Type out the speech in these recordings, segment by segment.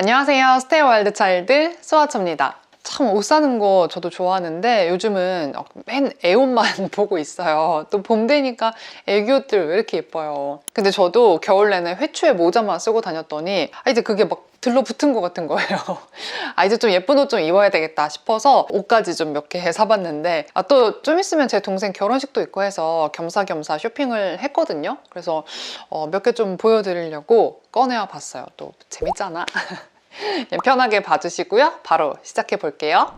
안녕하세요. 스테이 와일드 차일드 수아처입니다. 참옷 사는 거 저도 좋아하는데 요즘은 맨 애옷만 보고 있어요. 또 봄 되니까 애기 옷들 왜 이렇게 예뻐요. 근데 저도 겨울 내내 회추에 모자만 쓰고 다녔더니 아, 이제 그게 막 들러붙은 것 같은 거예요. 아 이제 좀 예쁜 옷 좀 입어야 되겠다 싶어서 옷까지 좀 몇 개 사봤는데 아 또 좀 있으면 제 동생 결혼식도 있고 해서 겸사겸사 쇼핑을 했거든요. 그래서 어, 몇 개 좀 보여드리려고 꺼내와 봤어요. 또 재밌잖아. 그냥 편하게 봐주시고요. 바로 시작해 볼게요.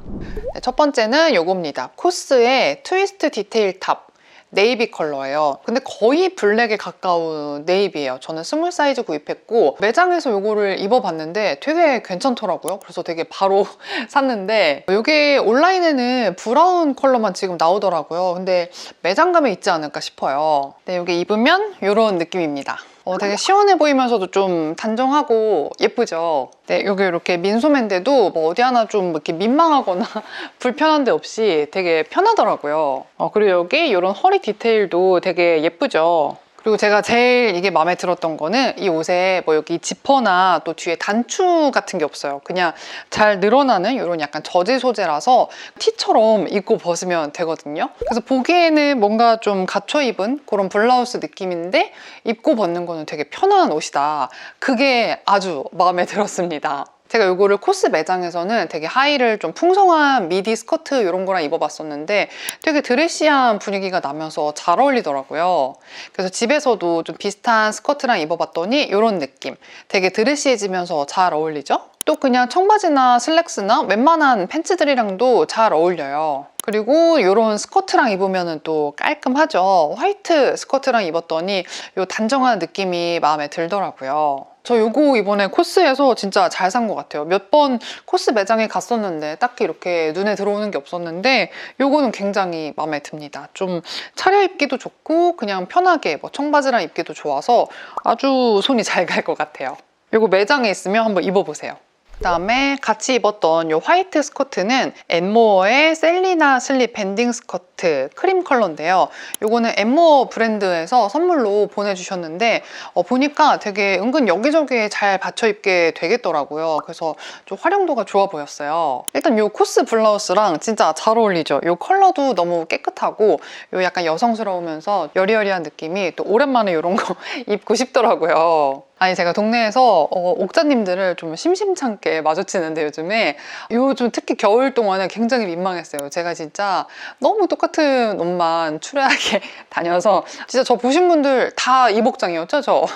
네, 첫 번째는 요겁니다. 코스의 트위스트 디테일 탑. 네이비 컬러예요. 근데 거의 블랙에 가까운 네이비예요. 저는 스몰 사이즈 구입했고 매장에서 요거를 입어봤는데 되게 괜찮더라고요. 그래서 되게 바로 샀는데 이게 온라인에는 브라운 컬러만 지금 나오더라고요. 근데 매장 가면 있지 않을까 싶어요. 네, 여기 입으면 이런 느낌입니다. 어, 되게 시원해 보이면서도 좀 단정하고 예쁘죠. 네, 여기 이렇게 민소매인데도 뭐 어디 하나 좀 이렇게 민망하거나 불편한 데 없이 되게 편하더라고요. 어, 그리고 여기 이런 허리 디테일도 되게 예쁘죠. 그리고 제가 제일 이게 마음에 들었던 거는 이 옷에 뭐 여기 지퍼나 또 뒤에 단추 같은 게 없어요. 그냥 잘 늘어나는 이런 약간 저지 소재라서 티처럼 입고 벗으면 되거든요. 그래서 보기에는 뭔가 좀 갖춰 입은 그런 블라우스 느낌인데 입고 벗는 거는 되게 편한 옷이다. 그게 아주 마음에 들었습니다. 제가 이거를 코스 매장에서는 되게 하의를 좀 풍성한 미디 스커트 이런 거랑 입어봤었는데 되게 드레시한 분위기가 나면서 잘 어울리더라고요. 그래서 집에서도 좀 비슷한 스커트랑 입어봤더니 이런 느낌. 되게 드레시해지면서 잘 어울리죠? 또 그냥 청바지나 슬랙스나 웬만한 팬츠들이랑도 잘 어울려요. 그리고 이런 스커트랑 입으면 또 깔끔하죠. 화이트 스커트랑 입었더니 이 단정한 느낌이 마음에 들더라고요. 저 요거 이번에 코스에서 진짜 잘 산 것 같아요. 몇 번 코스 매장에 갔었는데 딱히 이렇게 눈에 들어오는 게 없었는데 요거는 굉장히 마음에 듭니다. 좀 차려입기도 좋고 그냥 편하게 뭐 청바지랑 입기도 좋아서 아주 손이 잘 갈 것 같아요. 요거 매장에 있으면 한번 입어보세요. 그다음에 같이 입었던 이 화이트 스커트는 앤모어의 셀리나 슬립 밴딩 스커트 크림 컬러인데요. 이거는 앤모어 브랜드에서 선물로 보내주셨는데 어, 보니까 되게 은근 여기저기에 잘 받쳐 입게 되겠더라고요. 그래서 좀 활용도가 좋아 보였어요. 일단 이 코스 블라우스랑 진짜 잘 어울리죠. 이 컬러도 너무 깨끗하고 이 약간 여성스러우면서 여리여리한 느낌이 또 오랜만에 이런 거 입고 싶더라고요. 아니 제가 동네에서 어, 옥자님들을 좀 심심찮게 마주치는데 요즘에 요즘 특히 겨울 동안에 굉장히 민망했어요. 제가 진짜 너무 똑같은 옷만 추레하게 다녀서 진짜 저 보신 분들 다 이 복장이었죠, 저.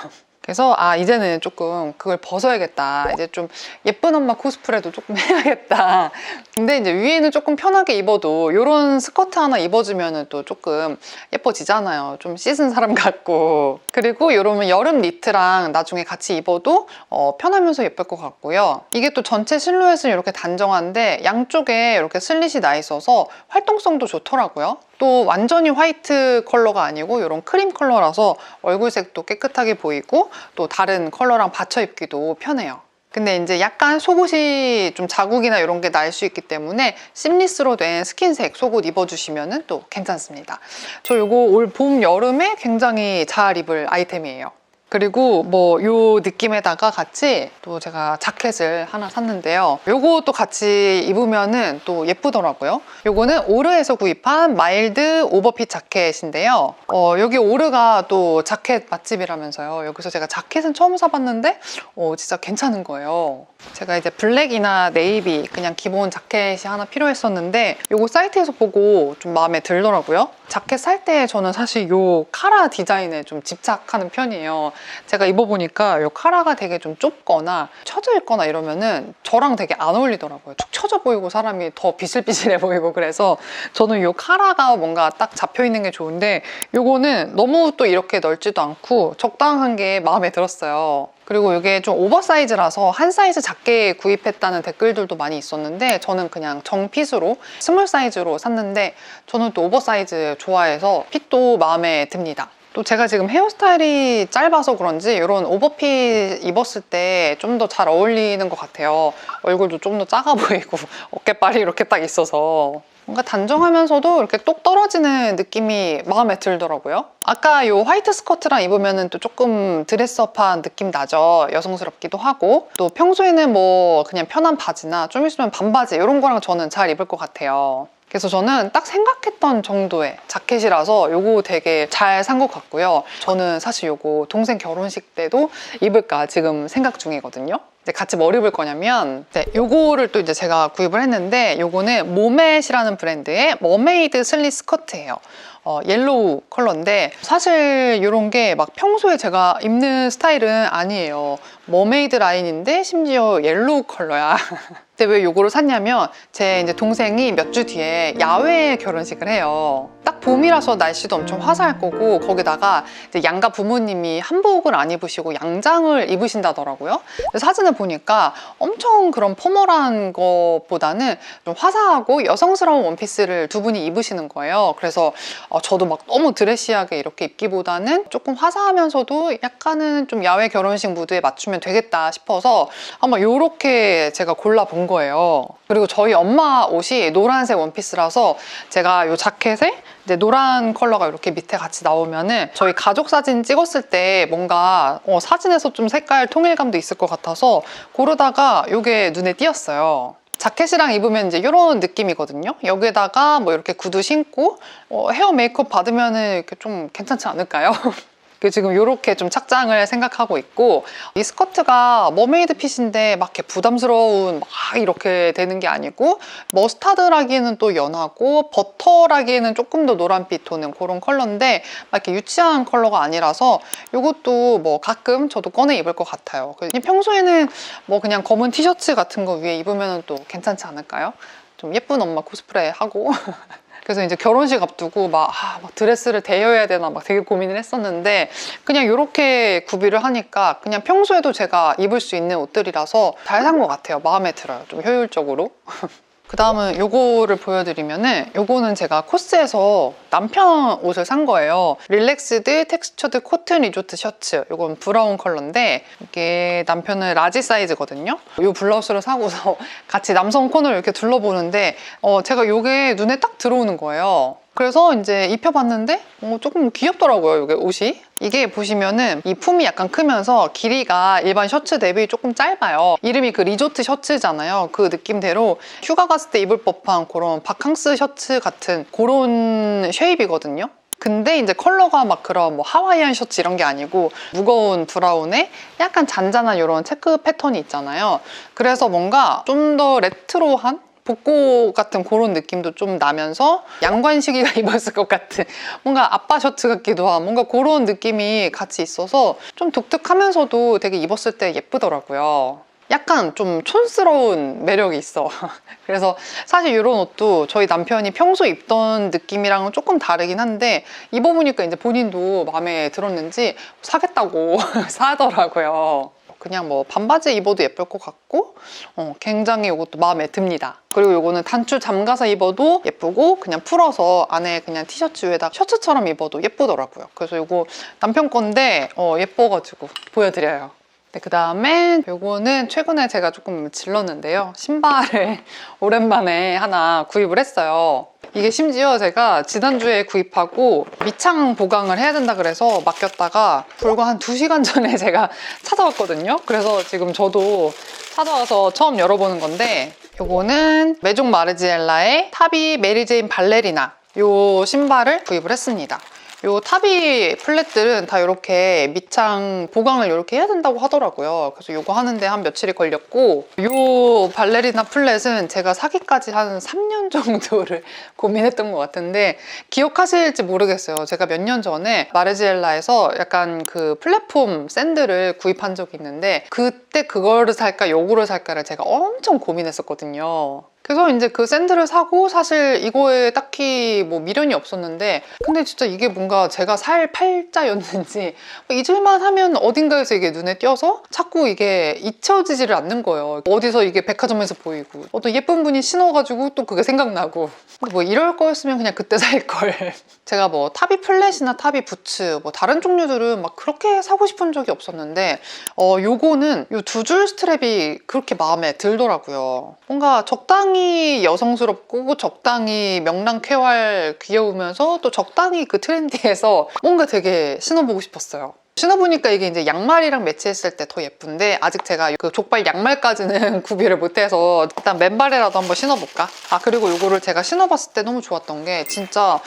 그래서 아 이제는 조금 그걸 벗어야겠다. 이제 좀 예쁜 엄마 코스프레도 조금 해야겠다. 근데 이제 위에는 조금 편하게 입어도 이런 스커트 하나 입어주면 또 조금 예뻐지잖아요. 좀 씻은 사람 같고. 그리고 이러면 여름 니트랑 나중에 같이 입어도 어, 편하면서 예쁠 것 같고요. 이게 또 전체 실루엣은 이렇게 단정한데 양쪽에 이렇게 슬릿이 나 있어서 활동성도 좋더라고요 또 완전히 화이트 컬러가 아니고 이런 크림 컬러라서 얼굴색도 깨끗하게 보이고 또 다른 컬러랑 받쳐 입기도 편해요. 근데 이제 약간 속옷이 좀 자국이나 이런 게 날 수 있기 때문에 심리스로 된 스킨색 속옷 입어주시면 또 괜찮습니다. 저 이거 올 봄, 여름에 굉장히 잘 입을 아이템이에요. 그리고 뭐 요 느낌에다가 같이 또 제가 자켓을 하나 샀는데요. 요것도 같이 입으면은 또 예쁘더라고요. 요거는 오르에서 구입한 마일드 오버핏 자켓인데요. 어, 여기 오르가 또 자켓 맛집이라면서요. 여기서 제가 자켓은 처음 사봤는데 어, 진짜 괜찮은 거예요. 제가 이제 블랙이나 네이비 그냥 기본 자켓이 하나 필요했었는데 요거 사이트에서 보고 좀 마음에 들더라고요. 자켓 살 때 저는 사실 요 카라 디자인에 좀 집착하는 편이에요. 제가 입어보니까 요 카라가 되게 좀 좁거나 처져 있거나 이러면은 저랑 되게 안 어울리더라고요. 축 처져 보이고 사람이 더 비실비실해 보이고 그래서 저는 요 카라가 뭔가 딱 잡혀 있는 게 좋은데 요거는 너무 또 이렇게 넓지도 않고 적당한 게 마음에 들었어요. 그리고 이게 좀 오버사이즈라서 한 사이즈 작게 구입했다는 댓글들도 많이 있었는데 저는 그냥 정핏으로 스몰 사이즈로 샀는데 저는 또 오버사이즈 좋아해서 핏도 마음에 듭니다. 또 제가 지금 헤어스타일이 짧아서 그런지 이런 오버핏 입었을 때 좀 더 잘 어울리는 것 같아요. 얼굴도 좀 더 작아 보이고 어깨빨이 이렇게 딱 있어서 뭔가 단정하면서도 이렇게 똑 떨어지는 느낌이 마음에 들더라고요. 아까 이 화이트 스커트랑 입으면 또 조금 드레스업한 느낌 나죠. 여성스럽기도 하고 또 평소에는 뭐 그냥 편한 바지나 좀 있으면 반바지 이런 거랑 저는 잘 입을 것 같아요. 그래서 저는 딱 생각했던 정도의 자켓이라서 이거 되게 잘 산 것 같고요. 저는 사실 이거 동생 결혼식 때도 입을까 지금 생각 중이거든요. 이제 같이 뭘 입을 거냐면 이제 요거를 또 이제 제가 구입을 했는데 요거는 모멧이라는 브랜드의 머메이드 슬리 스커트예요. 어, 옐로우 컬러인데 사실 이런 게 막 평소에 제가 입는 스타일은 아니에요. 머메이드 라인인데 심지어 옐로우 컬러야. 근데 왜 요거를 샀냐면 제 이제 동생이 몇 주 뒤에 야외 결혼식을 해요. 딱 봄이라서 날씨도 엄청 화사할 거고 거기다가 양가 부모님이 한복을 안 입으시고 양장을 입으신다더라고요. 사진을 보니까 엄청 그런 포멀한 것보다는 좀 화사하고 여성스러운 원피스를 두 분이 입으시는 거예요. 그래서 어, 저도 막 너무 드레시하게 이렇게 입기보다는 조금 화사하면서도 약간은 좀 야외 결혼식 무드에 맞추면 되겠다 싶어서 한번 이렇게 제가 골라본 거예요. 그리고 저희 엄마 옷이 노란색 원피스라서 제가 이 자켓에 이제 노란 컬러가 이렇게 밑에 같이 나오면은 저희 가족 사진 찍었을 때 뭔가 어, 사진에서 좀 색깔 통일감도 있을 것 같아서 고르다가 이게 눈에 띄었어요. 자켓이랑 입으면 이제 이런 느낌이거든요. 여기에다가 뭐 이렇게 구두 신고 어, 헤어 메이크업 받으면은 이렇게 좀 괜찮지 않을까요? 그 지금 이렇게 좀 착장을 생각하고 있고 이 스커트가 머메이드 핏인데 막 이렇게 부담스러운 막 이렇게 되는 게 아니고 머스타드라기에는 또 연하고 버터라기에는 조금 더 노란빛 도는 그런 컬러인데 막 이렇게 유치한 컬러가 아니라서 이것도 뭐 가끔 저도 꺼내 입을 것 같아요. 그냥 평소에는 뭐 그냥 검은 티셔츠 같은 거 위에 입으면 또 괜찮지 않을까요? 좀 예쁜 엄마 코스프레 하고 그래서 이제 결혼식 앞두고 막, 아, 막 드레스를 대여해야 되나 막 되게 고민을 했었는데 그냥 이렇게 구비를 하니까 그냥 평소에도 제가 입을 수 있는 옷들이라서 잘 산 것 같아요. 마음에 들어요. 좀 효율적으로. 그 다음은 요거를 보여드리면은 요거는 제가 코스에서 남편 옷을 산 거예요. 릴렉스드 텍스처드 코튼 리조트 셔츠. 요건 브라운 컬러인데 이게 남편은 라지 사이즈거든요. 요 블라우스를 사고서 같이 남성 코너를 이렇게 둘러보는데 어, 제가 요게 눈에 딱 들어오는 거예요. 그래서 이제 입혀봤는데 어, 조금 귀엽더라고요, 이게 옷이. 이게 보시면은 이 품이 약간 크면서 길이가 일반 셔츠 대비 조금 짧아요. 이름이 그 리조트 셔츠잖아요. 그 느낌대로 휴가 갔을 때 입을 법한 그런 바캉스 셔츠 같은 그런 쉐입이거든요. 근데 이제 컬러가 막 그런 뭐 하와이안 셔츠 이런 게 아니고 무거운 브라운에 약간 잔잔한 이런 체크 패턴이 있잖아요. 그래서 뭔가 좀 더 레트로한 복고 같은 그런 느낌도 좀 나면서 양관식이가 입었을 것 같은 뭔가 아빠 셔츠 같기도 한 뭔가 그런 느낌이 같이 있어서 좀 독특하면서도 되게 입었을 때 예쁘더라고요. 약간 좀 촌스러운 매력이 있어. 그래서 사실 이런 옷도 저희 남편이 평소 입던 느낌이랑은 조금 다르긴 한데 입어보니까 이제 본인도 마음에 들었는지 사겠다고 사더라고요. 그냥 뭐 반바지 입어도 예쁠 것 같고 어, 굉장히 이것도 마음에 듭니다. 그리고 이거는 단추 잠가서 입어도 예쁘고 그냥 풀어서 안에 그냥 티셔츠 위에다 셔츠처럼 입어도 예쁘더라고요. 그래서 이거 남편 건데 어, 예뻐가지고 보여드려요. 네, 그 다음에 이거는 최근에 제가 조금 질렀는데요. 신발을 오랜만에 하나 구입을 했어요. 이게 심지어 제가 지난주에 구입하고 밑창 보강을 해야 된다 그래서 맡겼다가 불과 한 2시간 전에 제가 찾아왔거든요. 그래서 지금 저도 찾아와서 처음 열어보는 건데 이거는 메종 마르지엘라의 타비 메리제인 발레리나 이 신발을 구입을 했습니다. 요 타비 플랫들은 다 이렇게 밑창 보강을 이렇게 해야 된다고 하더라고요. 그래서 이거 하는데 한 며칠이 걸렸고 요 발레리나 플랫은 제가 사기까지 한 3년 정도를 고민했던 것 같은데 기억하실지 모르겠어요. 제가 몇 년 전에 마르지엘라에서 약간 그 플랫폼 샌들을 구입한 적이 있는데 그때 그거를 살까 요거를 살까를 제가 엄청 고민했었거든요. 그래서 이제 그 샌들을 사고 사실 이거에 딱히 뭐 미련이 없었는데 근데 진짜 이게 뭔가 제가 살 팔자였는지 잊을만 하면 어딘가에서 이게 눈에 띄어서 자꾸 이게 잊혀지지를 않는 거예요. 어디서 이게 백화점에서 보이고 어떤 예쁜 분이 신어가지고 또 그게 생각나고 뭐 이럴 거였으면 그냥 그때 살 걸. 제가 뭐 탑이 플랫이나 탑이 부츠 뭐 다른 종류들은 막 그렇게 사고 싶은 적이 없었는데 어 요거는 요 두 줄 스트랩이 그렇게 마음에 들더라고요. 뭔가 적당 히 여성스럽고 적당히 명랑쾌활 귀여우면서 또 적당히 그 트렌디해서 뭔가 되게 신어보고 싶었어요. 신어보니까 이게 이제 양말이랑 매치했을 때 더 예쁜데 아직 제가 그 족발 양말까지는 구비를 못해서 일단 맨발에라도 한번 신어볼까? 아 그리고 이거를 제가 신어봤을 때 너무 좋았던 게 진짜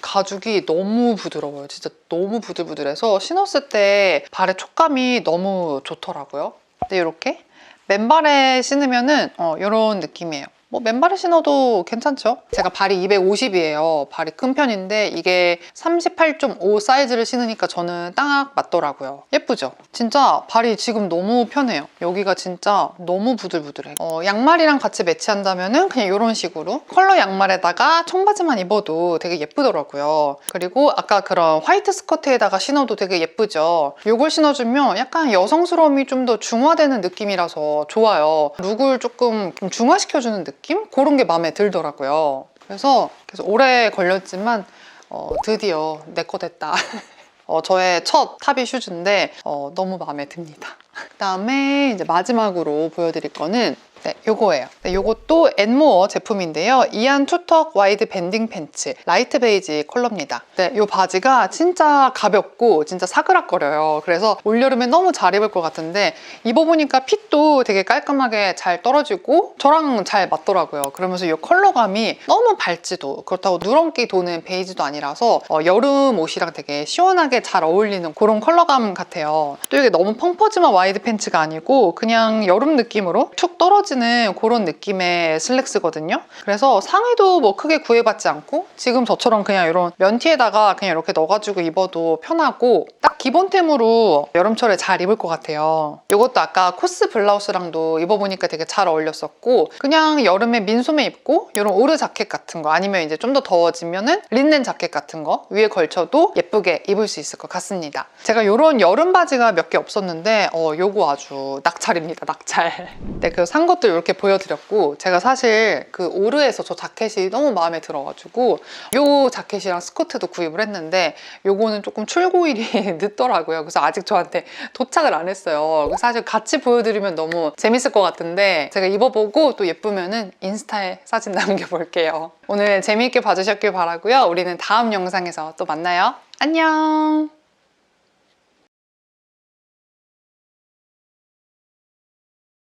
가죽이 너무 부드러워요. 진짜 너무 부들부들해서 신었을 때 발의 촉감이 너무 좋더라고요. 근데 이렇게 맨발에 신으면은 어, 이런 느낌이에요. 뭐 맨발에 신어도 괜찮죠? 제가 발이 250이에요. 발이 큰 편인데 이게 38.5 사이즈를 신으니까 저는 딱 맞더라고요. 예쁘죠? 진짜 발이 지금 너무 편해요. 여기가 진짜 너무 부들부들해. 어, 양말이랑 같이 매치한다면 은 그냥 이런 식으로 컬러 양말에다가 청바지만 입어도 되게 예쁘더라고요. 그리고 아까 그런 화이트 스커트에다가 신어도 되게 예쁘죠? 이걸 신어주면 약간 여성스러움이 좀 더 중화되는 느낌이라서 좋아요. 룩을 조금 좀 중화시켜주는 느낌? 그런 게 마음에 들더라고요. 그래서, 그래서 오래 걸렸지만 어, 드디어 내 거 됐다. 어, 저의 첫 탑이 슈즈인데 어, 너무 마음에 듭니다. 그다음에 이제 마지막으로 보여드릴 거는 네, 요거예요. 네, 요것도 엔모어 제품인데요. 이안 투턱 와이드 밴딩 팬츠 라이트 베이지 컬러입니다. 네, 요 바지가 진짜 가볍고 진짜 사그락거려요. 그래서 올여름에 너무 잘 입을 것 같은데 입어보니까 핏도 되게 깔끔하게 잘 떨어지고 저랑 잘 맞더라고요. 그러면서 이 컬러감이 너무 밝지도 그렇다고 누런기 도는 베이지도 아니라서 어, 여름 옷이랑 되게 시원하게 잘 어울리는 그런 컬러감 같아요. 또 이게 너무 펑퍼짐한 와이드 팬츠가 아니고 그냥 여름 느낌으로 툭 떨어지 는 그런 느낌의 슬랙스거든요. 그래서 상의도 뭐 크게 구애받지 않고 지금 저처럼 그냥 이런 면티에다가 그냥 이렇게 넣어가지고 입어도 편하고 딱 기본템으로 여름철에 잘 입을 것 같아요. 이것도 아까 코스 블라우스랑도 입어보니까 되게 잘 어울렸었고 그냥 여름에 민소매 입고 이런 오르 자켓 같은 거 아니면 이제 좀 더 더워지면은 린넨 자켓 같은 거 위에 걸쳐도 예쁘게 입을 수 있을 것 같습니다. 제가 이런 여름 바지가 몇 개 없었는데 어 요거 아주 낙찰입니다. 낙찰. 네, 그산 것들 이렇게 보여드렸고 제가 사실 그 오르에서 저 자켓이 너무 마음에 들어가지고 요 자켓이랑 스커트도 구입을 했는데 요거는 조금 출고일이 늦더라고요. 그래서 아직 저한테 도착을 안 했어요. 사실 같이 보여드리면 너무 재밌을 것 같은데 제가 입어보고 또 예쁘면은 인스타에 사진 남겨볼게요. 오늘 재미있게 봐주셨길 바라고요. 우리는 다음 영상에서 또 만나요. 안녕.